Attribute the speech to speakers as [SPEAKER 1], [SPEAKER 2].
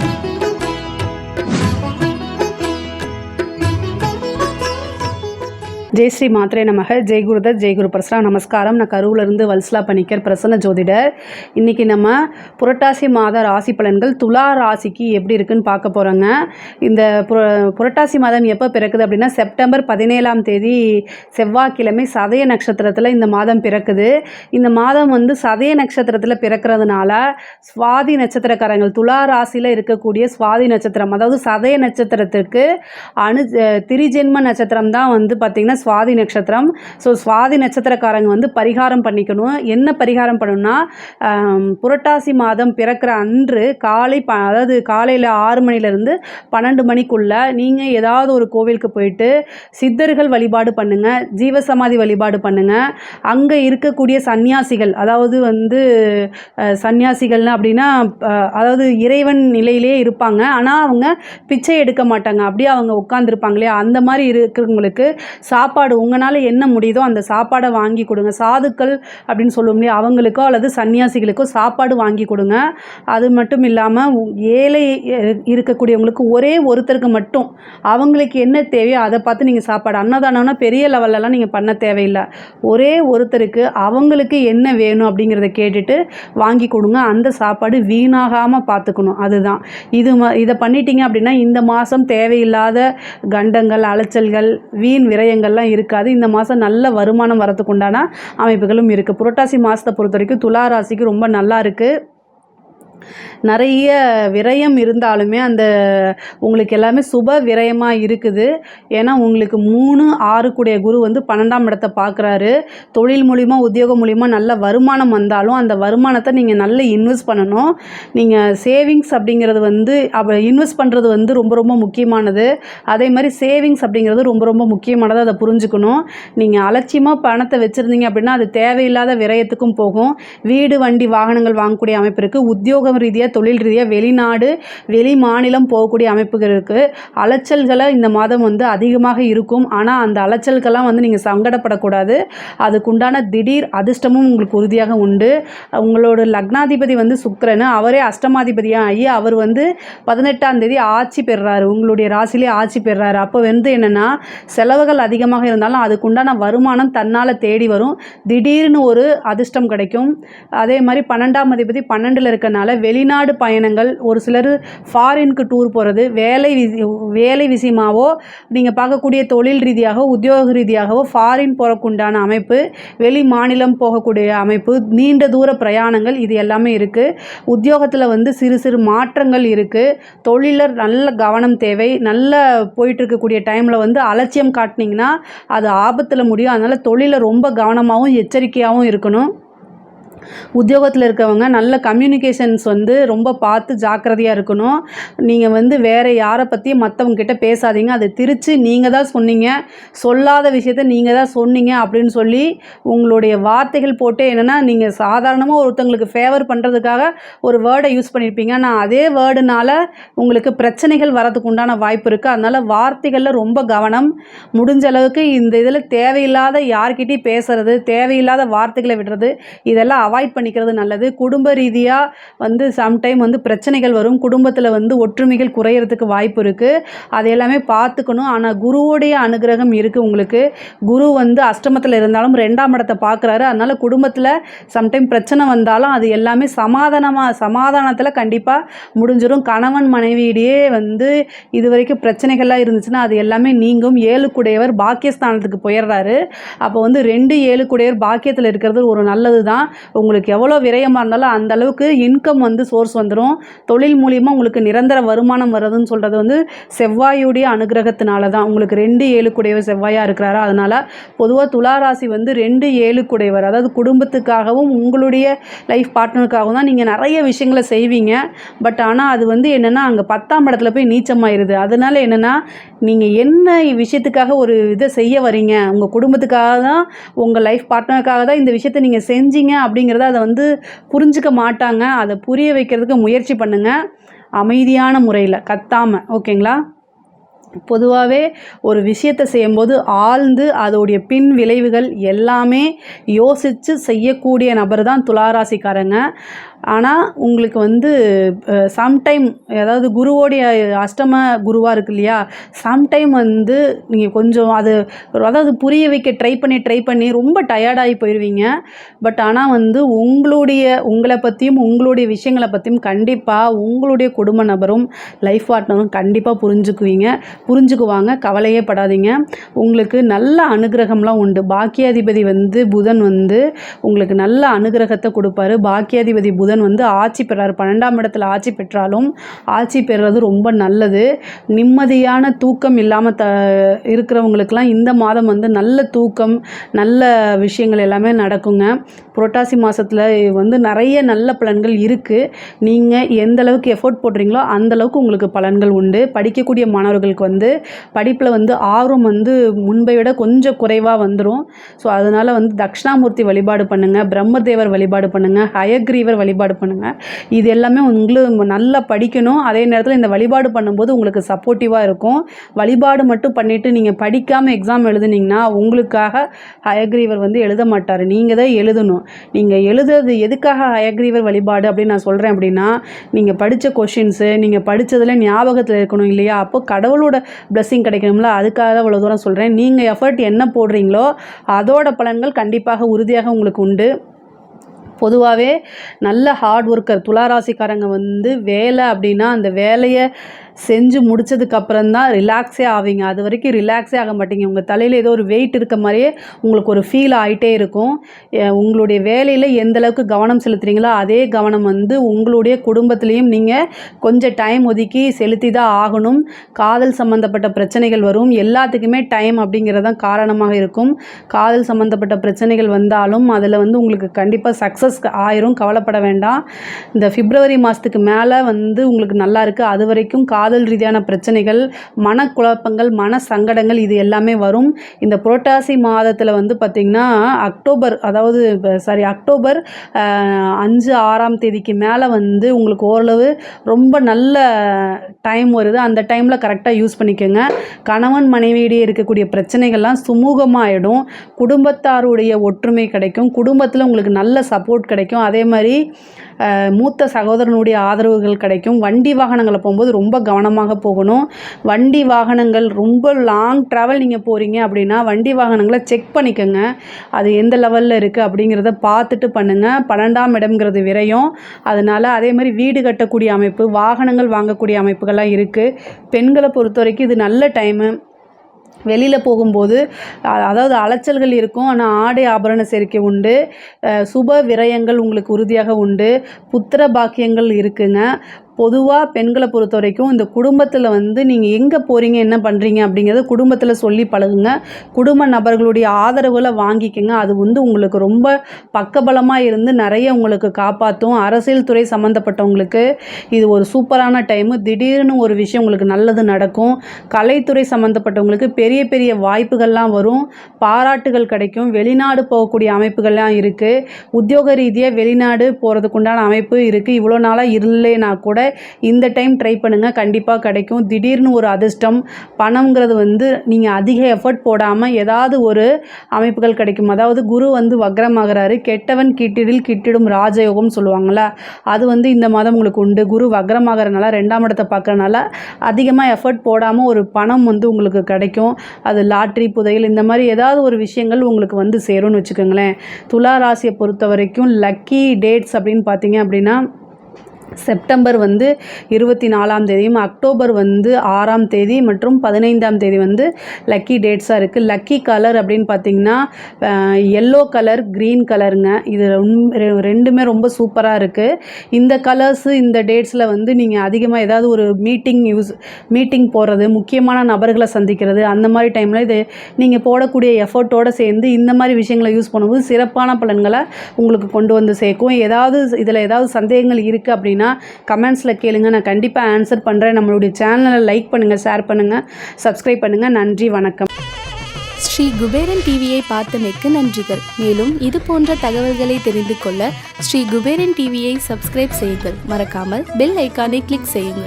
[SPEAKER 1] Thank you. Jai Sri Mhatre நமக. ஜெய் குருதர் ஜெய் குரு பிரசனா நமஸ்காரம். நான் கருவிலிருந்து வல்சலா பணிக்கர் பிரசன்ன ஜோதிடர். இன்றைக்கி நம்ம புரட்டாசி மாத ராசி பலன்கள் துலா ராசிக்கு எப்படி இருக்குன்னு பார்க்க போகிறோங்க இந்த புர புரட்டாசி மாதம் எப்போ பிறக்குது அப்படின்னா செப்டம்பர் பதினேழாம் தேதி செவ்வாய்க்கிழமை சதய நட்சத்திரத்தில் இந்த மாதம் பிறக்குது. இந்த மாதம் வந்து சதய நட்சத்திரத்தில் பிறக்கிறதுனால சுவாதி நட்சத்திரக்காரங்கள் துலா ராசியில் இருக்கக்கூடிய சுவாதி நட்சத்திரம் அதாவது சதய நட்சத்திரத்திற்கு அணு திரிஜென்ம நட்சத்திரம் தான் வந்து பார்த்திங்கன்னா சுவாதி நட்சத்திரம். ஸோ சுவாதி நட்சத்திரக்காரங்க வந்து பரிகாரம் பண்ணிக்கணும். என்ன பரிகாரம் பண்ணணும்னா புரட்டாசி மாதம் பிறக்கிற அன்று காலை ப அதாவது காலையில் ஆறு மணிலேருந்து பன்னெண்டு மணிக்குள்ளே நீங்கள் ஏதாவது ஒரு கோவிலுக்கு போயிட்டு சித்தர்கள் வழிபாடு பண்ணுங்கள் ஜீவசமாதி வழிபாடு பண்ணுங்கள் அங்கே இருக்கக்கூடிய சந்நியாசிகள் அதாவது வந்து அஹ், அப்படின்னா அதாவது இறைவன் நிலையிலே இருப்பாங்க. ஆனால் அவங்க பிச்சை எடுக்க மாட்டாங்க. அப்படியே அவங்க உட்காந்துருப்பாங்க இல்லையா? அந்த மாதிரி இருக்கிறவங்களுக்கு சாப்பாடு சாப்பாடு உங்களால் என்ன முடியுதோ அந்த சாப்பாடை வாங்கி கொடுங்க. சாதுக்கள் அப்படின்னு சொல்லுவோம் இல்லையா? அவங்களுக்கோ அல்லது சன்னியாசிகளுக்கோ சாப்பாடு வாங்கி கொடுங்க. அது மட்டும் இல்லாமல் ஏழை இருக்கக்கூடியவங்களுக்கு ஒரே ஒருத்தருக்கு மட்டும் அவங்களுக்கு என்ன தேவையோ அதை பார்த்து நீங்கள் சாப்பாடு அன்னதானம்னா பெரிய லெவல்லலாம் நீங்கள் பண்ண தேவையில்லை. ஒரே ஒருத்தருக்கு அவங்களுக்கு என்ன வேணும் அப்படிங்கிறத கேட்டுட்டு வாங்கி கொடுங்க. அந்த சாப்பாடு வீணாகாமல் பார்த்துக்கணும். அதுதான். இது ம இதை பண்ணிட்டீங்க அப்படின்னா இந்த மாதம் தேவையில்லாத கண்டங்கள் அலைச்சல்கள் வீண் விரயங்கள்லாம் இருக்காது. இந்த மாதம் நல்ல வருமானம் வரத்துக்கு உண்டான அமைப்புகளும் இருக்குது புரட்டாசி மாதத்தை பொறுத்த வரைக்கும் துலா ராசிக்கு ரொம்ப நல்லா இருக்குது நிறைய விரயம் இருந்தாலுமே அந்த உங்களுக்கு எல்லாமே சுப விரயமாக இருக்குது. ஏன்னா உங்களுக்கு மூணு ஆறுக்குடைய குரு வந்து பன்னெண்டாம் இடத்தை பார்க்குறாரு. தொழில் மூலிமா உத்தியோகம் மூலிமா நல்ல வருமானம் வந்தாலும் அந்த வருமானத்தை நீங்கள் நல்ல இன்வெஸ்ட் பண்ணணும். நீங்கள் சேவிங்ஸ் அப்படிங்கிறது வந்து அப்போ இன்வெஸ்ட் பண்ணுறது வந்து ரொம்ப ரொம்ப முக்கியமானது. அதே மாதிரி சேவிங்ஸ் அப்படிங்கிறது ரொம்ப ரொம்ப முக்கியமானது அதை புரிஞ்சுக்கணும். நீங்கள் அலட்சியமாக பணத்தை வச்சுருந்தீங்க அப்படின்னா அது தேவையில்லாத விரயத்துக்கும் போகும். வீடு வண்டி வாகனங்கள் வாங்கக்கூடிய அமைப்பு இருக்குது உத்தியோகம் ரீதியாக தொழில் ரீதியாக வெளிநாடு வெளி மாநிலம் போகக்கூடிய அமைப்புகள் இருக்குது அலைச்சல்களை இந்த மாதம் வந்து அதிகமாக இருக்கும். ஆனால் அந்த அலைச்சல்கள்லாம் வந்து நீங்கள் சங்கடப்படக்கூடாது. அதுக்குண்டான திடீர் அதிர்ஷ்டமும் உங்களுக்கு உறுதியாக உண்டு. உங்களோட லக்னாதிபதி வந்து சுக்கரன். அவரே அஷ்டமாதிபதியாக ஆகி அவர் வந்து பதினெட்டாம் தேதி ஆட்சி பெறுறாரு. உங்களுடைய ராசிலே ஆட்சி பெறுறாரு. அப்போ வந்து என்னென்னா செலவுகள் அதிகமாக இருந்தாலும் அதுக்குண்டான வருமானம் தன்னால் தேடி வரும். திடீர்னு ஒரு அதிர்ஷ்டம் கிடைக்கும். அதே மாதிரி பன்னெண்டாம் அதிபதி பன்னெண்டில் இருக்கனால வெளிநாடு பயணங்கள் ஒரு சிலர் ஃபாரினுக்கு டூர் போகிறது வேலை விசி வேலை விஷயமாவோ நீங்கள் பார்க்கக்கூடிய தொழில் ரீதியாகவோ உத்தியோக ரீதியாகவோ ஃபாரின் போகிறக்குண்டான அமைப்பு வெளி மாநிலம் போகக்கூடிய அமைப்பு நீண்ட தூர பிரயாணங்கள் இது எல்லாமே இருக்குது உத்தியோகத்தில் வந்து சிறு சிறு மாற்றங்கள் இருக்குது தொழிலர் நல்ல கவனம் தேவை. நல்ல போயிட்டுருக்கக்கூடிய டைமில் வந்து அலட்சியம் காட்டினீங்கன்னா அது ஆபத்தில் முடியும். அதனால் தொழிலில் ரொம்ப கவனமாகவும் எச்சரிக்கையாகவும் இருக்கணும். உத்தியோகத்தில் இருக்கவங்க நல்ல கம்யூனிகேஷன்ஸ் வந்து ரொம்ப பார்த்து ஜாக்கிரதையாக இருக்கணும். நீங்கள் வந்து வேறு யாரை பற்றியும் மற்றவங்கக்கிட்ட பேசாதீங்க. அதை திரித்து நீங்கள் தான் சொன்னீங்க. சொல்லாத விஷயத்த நீங்கள் தான் சொன்னீங்க அப்படின்னு சொல்லி உங்களுடைய வார்த்தைகள் போட்டு என்னென்னா நீங்கள் சாதாரணமாக ஒருத்தங்களுக்கு ஃபேவர் பண்ணுறதுக்காக ஒரு வேர்டை யூஸ் பண்ணியிருப்பீங்க ஆனால் அதே வேர்டுனால உங்களுக்கு பிரச்சனைகள் வரதுக்கு உண்டான வாய்ப்பு இருக்குது அதனால் வார்த்தைகளில் ரொம்ப கவனம். முடிஞ்ச அளவுக்கு இந்த இதில் தேவையில்லாத யார்கிட்டையும் பேசுறது தேவையில்லாத வார்த்தைகளை விடுறது இதெல்லாம் அவாய்ட் பண்ணிக்கிறது நல்லது. குடும்ப ரீதியாக வந்து சம்டைம் வந்து பிரச்சனைகள் வரும். குடும்பத்தில் வந்து ஒற்றுமைகள் குறையிறதுக்கு வாய்ப்பு இருக்குது அது எல்லாமே பார்த்துக்கணும். ஆனால் குருவுடைய அனுகிரகம் இருக்குது உங்களுக்கு. குரு வந்து அஷ்டமத்தில் இருந்தாலும் ரெண்டாம் இடத்தை பார்க்குறாரு. அதனால் குடும்பத்தில் சம்டைம் பிரச்சனை வந்தாலும் அது எல்லாமே சமாதானமாக சமாதானத்தில் கண்டிப்பாக முடிஞ்சிடும் கணவன் மனைவியிடையே வந்து இது வரைக்கும் பிரச்சனைகள்லாம் இருந்துச்சுன்னா அது எல்லாமே நீங்கும். ஏழுக்குடையவர் பாக்கியஸ்தானத்துக்கு போயிடுறாரு. அப்போ வந்து ரெண்டு ஏழுக்குடையவர் பாக்கியத்தில் இருக்கிறது ஒரு நல்லது தான் உங்களுக்கு எவ்வளோ விரயமாக இருந்தாலும் அந்த அளவுக்கு இன்கம் வந்து சோர்ஸ் வந்துடும் தொழில் மூலியமாக உங்களுக்கு நிரந்தர வருமானம் வர்றதுன்னு சொல்கிறது வந்து செவ்வாயுடைய அனுகிரகத்தினால தான் உங்களுக்கு ரெண்டு ஏழுக்குடையவர் செவ்வாயாக இருக்கிறாரு? அதனால் பொதுவாக துளாராசி வந்து ரெண்டு ஏழுக்குடையவர் அதாவது குடும்பத்துக்காகவும் உங்களுடைய லைஃப் பார்ட்னருக்காகவும் தான் நீங்கள் நிறைய விஷயங்களை செய்வீங்க. பட் ஆனால் அது வந்து என்னென்னா அங்கே பத்தாம் இடத்துல போய் நீச்சமாயிருது. அதனால என்னென்னா நீங்கள் என்ன விஷயத்துக்காக ஒரு இதை செய்ய வரீங்க உங்கள் குடும்பத்துக்காக தான் உங்கள் லைஃப் பார்ட்னருக்காக தான் இந்த விஷயத்தை நீங்கள் செஞ்சீங்க அப்படிங்கிறத அதை வந்து புரிஞ்சுக்க மாட்டாங்க. அதை புரிய வைக்கிறதுக்கு முயற்சி பண்ணுங்கள் அமைதியான முறையில் கத்தாமல் ஓகேங்களா? பொதுவாகவே ஒரு விஷயத்தை செய்யும்போது ஆழ்ந்து அதோடைய பின் விளைவுகள் எல்லாமே யோசித்து செய்யக்கூடிய நபர் தான் துளாராசிக்காரங்க. ஆனால் உங்களுக்கு வந்து சம்டைம் அதாவது குருவோடைய அஷ்டம குருவாக இருக்கு இல்லையா? சம்டைம் வந்து நீங்கள் கொஞ்சம் அது அதாவது புரிய வைக்க ட்ரை பண்ணி ட்ரை பண்ணி ரொம்ப டயர்டாகி போயிடுவீங்க பட் ஆனால் வந்து உங்களுடைய உங்களை பற்றியும் உங்களுடைய விஷயங்களை பற்றியும் கண்டிப்பாக உங்களுடைய குடும்ப நபரும் லைஃப் பார்ட்னரும் கண்டிப்பாக புரிஞ்சுக்குவீங்க. புரிஞ்சுக்குவாங்க கவலையே படாதீங்க. உங்களுக்கு நல்ல அனுகிரகம்லாம் உண்டு. பாக்கியாதிபதி வந்து புதன் வந்து உங்களுக்கு நல்ல அனுகிரகத்தை கொடுப்பாரு. பாக்கியாதிபதி புதன் வந்து ஆட்சி பெறாரு. பன்னெண்டாம் இடத்துல ஆட்சி பெற்றாலும் ஆட்சி பெறுறது ரொம்ப நல்லது. நிம்மதியான தூக்கம் இல்லாமல் த இருக்கிறவங்களுக்கெல்லாம் இந்த மாதம் வந்து நல்ல தூக்கம் நல்ல விஷயங்கள் எல்லாமே நடக்குங்க. புரட்டாசி மாதத்தில் வந்து நிறைய நல்ல பலன்கள் இருக்குது நீங்கள் எந்த அளவுக்கு எஃபோர்ட் போடுறீங்களோ அந்த அளவுக்கு உங்களுக்கு பலன்கள் உண்டு. படிக்கக்கூடிய மாணவர்களுக்கு வந்து படிப்பில் வந்து ஆர்வம் வந்து முன்பை விட கொஞ்சம் குறைவாக வந்துடும் ஸோ அதனால் வந்து தக்ஷணாமூர்த்தி வழிபாடு பண்ணுங்கள் பிரம்மதேவர் வழிபாடு பண்ணுங்கள் ஹயக்ரீவர் வழிபாடு பண்ணுங்கள் இது எல்லாமே உங்களுக்கு நல்லா படிக்கணும். அதே நேரத்தில் இந்த வழிபாடு பண்ணும்போது உங்களுக்கு சப்போர்ட்டிவாக இருக்கும். வழிபாடு மட்டும் பண்ணிவிட்டு நீங்கள் படிக்காமல் எக்ஸாம் எழுதுனீங்கன்னா உங்களுக்காக ஹயக்ரீவர் வந்து எழுத மாட்டார். நீங்கள் தான் எழுதணும். நீங்கள் எழுதுறது எதுக்காக அயக்ரீவர் வழிபாடு அப்படின்னு நான் சொல்கிறேன் அப்படின்னா நீங்கள் படித்த கொஷின்ஸு நீங்கள் படித்ததில் ஞாபகத்தில் இருக்கணும் இல்லையா? அப்போ கடவுளோட பிளஸ்ஸிங் கிடைக்கணும்ல? அதுக்காக தான் இவ்வளோ தூரம் சொல்கிறேன் நீங்கள் எஃபர்ட் என்ன போடுறீங்களோ அதோட பலன்கள் கண்டிப்பாக உறுதியாக உங்களுக்கு உண்டு. பொதுவாகவே நல்ல ஹார்ட் ஒர்க்கர் துளாராசிக்காரங்க வந்து வேலை அப்படின்னா அந்த வேலையை செஞ்சு முடிச்சதுக்கப்புறம் தான் ரிலாக்ஸே ஆவீங்க. அது வரைக்கும் ரிலாக்ஸே ஆக மாட்டீங்க. உங்கள் தலையில் ஏதோ ஒரு வெயிட் இருக்க மாதிரியே உங்களுக்கு ஒரு ஃபீல் ஆகிட்டே இருக்கும். உங்களுடைய வேலையில் எந்த அளவுக்கு கவனம் செலுத்துறீங்களோ அதே கவனம் வந்து உங்களுடைய குடும்பத்துலேயும் நீங்கள் கொஞ்சம் டைம் ஒதுக்கி செலுத்தி தான் ஆகணும். காதல் சம்மந்தப்பட்ட பிரச்சனைகள் வரும். எல்லாத்துக்குமே டைம் அப்படிங்கிறது தான் காரணமாக இருக்கும். காதல் சம்மந்தப்பட்ட பிரச்சனைகள் வந்தாலும் அதில் வந்து உங்களுக்கு கண்டிப்பாக சக்ஸஸ் ஆயிரும் கவலைப்பட வேண்டாம். இந்த பிப்ரவரி மாதத்துக்கு மேலே வந்து உங்களுக்கு நல்லா இருக்குது அது வரைக்கும் காதல் ரீதியான பிரச்சனைகள் மனக்குழப்பங்கள் மன சங்கடங்கள் இது எல்லாமே வரும். இந்த புரட்டாசி மாதத்தில் வந்து பார்த்திங்கன்னா அக்டோபர் அதாவது சாரி அக்டோபர் அஞ்சு ஆறாம் தேதிக்கு மேலே வந்து உங்களுக்கு ஓரளவு ரொம்ப நல்ல டைம் வருது. அந்த டைமில் கரெக்டாக யூஸ் பண்ணிக்கோங்க. கணவன் மனைவியிடையே இருக்கக்கூடிய பிரச்சனைகள்லாம் சுமூகமாகிடும் குடும்பத்தாருடைய ஒற்றுமை கிடைக்கும். குடும்பத்தில் உங்களுக்கு நல்ல சப்போர்ட் கிடைக்கும். அதே மாதிரி மூத்த சகோதரனுடைய ஆதரவுகள் கிடைக்கும். வண்டி வாகனங்களை போகும்போது ரொம்ப கவனமாக போகணும். வண்டி வாகனங்கள் ரொம்ப லாங் ட்ராவல் நீங்கள் போகிறீங்க அப்படின்னா வண்டி வாகனங்களை செக் பண்ணிக்கோங்க. அது எந்த லெவலில் இருக்குது அப்படிங்கிறத பார்த்துட்டு பண்ணுங்கள் பன்னெண்டாம் இடம்ங்கிறது விரையும். அதனால் அதே மாதிரி வீடு கட்டக்கூடிய அமைப்பு வாகனங்கள் வாங்கக்கூடிய அமைப்புகள்லாம் இருக்குது பெண்களை பொறுத்த வரைக்கும் இது நல்ல டைமு வெளியில் போகும்போது அதாவது அலைச்சல்கள் இருக்கும். ஆனால் ஆடை ஆபரண சேர்க்கை உண்டு. சுப விரயங்கள் உங்களுக்கு உறுதியாக உண்டு. புத்திர பாக்கியங்கள் இருக்குங்க. பொதுவாக பெண்களை பொறுத்த வரைக்கும் இந்த குடும்பத்தில் வந்து நீங்கள் எங்கே போகிறீங்க என்ன பண்ணுறீங்க அப்படிங்கிறத குடும்பத்தில் சொல்லி பழகுங்க. குடும்ப நபர்களுடைய ஆதரவுகளை வாங்கிக்கோங்க. அது வந்து உங்களுக்கு ரொம்ப பக்கபலமாக இருந்து நிறைய உங்களுக்கு காப்பாற்றும் அரசியல் துறை சம்மந்தப்பட்டவங்களுக்கு இது ஒரு சூப்பரான டைமு. திடீர்னு ஒரு விஷயம் உங்களுக்கு நல்லது நடக்கும். கலைத்துறை சம்மந்தப்பட்டவங்களுக்கு பெரிய பெரிய வாய்ப்புகள்லாம் வரும். பாராட்டுகள் கிடைக்கும். வெளிநாடு போகக்கூடிய அமைப்புகள்லாம் இருக்குது உத்தியோக ரீதியாக வெளிநாடு போகிறதுக்கு உண்டான அமைப்பு இருக்குது இவ்வளோ நாளாக இல்லைனா கூட இந்த டைம் ட்ரை பண்ணுங்கள் கண்டிப்பாக கிடைக்கும். திடீர்னு ஒரு அதிர்ஷ்டம் பணங்கிறது வந்து நீங்கள் அதிக எஃபர்ட் போடாமல் ஏதாவது ஒரு அமைப்புகள் கிடைக்கும். அதாவது குரு வந்து வக்ரமாகிறாரு. கெட்டவன் கிட்டிடில் கிட்டிடும் ராஜயோகம் சொல்லுவாங்களா அது வந்து இந்த மாதம் உங்களுக்கு உண்டு. குரு வக்ரமாகறனால ரெண்டாம் இடத்தை பார்க்குறனால அதிகமாக எஃபர்ட் போடாமல் ஒரு பணம் வந்து உங்களுக்கு கிடைக்கும். அது லாட்ரி புதையல் இந்த மாதிரி ஏதாவது ஒரு விஷயங்கள் உங்களுக்கு வந்து சேரும்னு வச்சுக்கோங்களேன். துலா ராசியை பொறுத்த வரைக்கும் லக்கி டேட்ஸ் அப்படின்னு பார்த்தீங்க அப்படின்னா செப்டம்பர் வந்து இருபத்தி நாலாம் தேதியும் அக்டோபர் வந்து ஆறாம் தேதி மற்றும் பதினைந்தாம் தேதி வந்து லக்கி டேட்ஸாக இருக்குது லக்கி கலர் அப்படின்னு பார்த்தீங்கன்னா எல்லோ கலர் க்ரீன் கலருங்க இது ரெ- ரெண்டுமே ரொம்ப சூப்பராக இருக்குது இந்த கலர்ஸு இந்த டேட்ஸில் வந்து நீங்கள் அதிகமாக ஏதாவது ஒரு மீட்டிங் யூஸ் மீட்டிங் போகிறது முக்கியமான நபர்களை சந்திக்கிறது அந்த மாதிரி டைமில் இது நீங்கள் போடக்கூடிய எஃபர்ட்டோடு சேர்ந்து இந்த மாதிரி விஷயங்களை யூஸ் பண்ணும்போது சிறப்பான பலன்களை உங்களுக்கு கொண்டு வந்து சேர்க்கும். ஏதாவது இதில் ஏதாவது சந்தேகங்கள் இருக்குது அப்படின்னா கமெண்ட்ஸில் கேளுங்க. நான் கண்டிப்பாக ஆன்சர் பண்ணுறேன் நம்மளுடைய சேனலை லைக் பண்ணுங்கள் ஷேர் பண்ணுங்கள் சப்ஸ்கிரைப் பண்ணுங்கள் நன்றி வணக்கம்.
[SPEAKER 2] ஸ்ரீ குபேரன் டிவியை பார்த்தமைக்கு நன்றிகள். மேலும் இது போன்ற தகவல்களை தெரிந்து கொள்ள ஸ்ரீ குபேரன் டிவியை சப்ஸ்கிரைப் செய்யுங்கள். மறக்காமல் பெல் ஐக்கானை கிளிக் செய்யுங்கள்.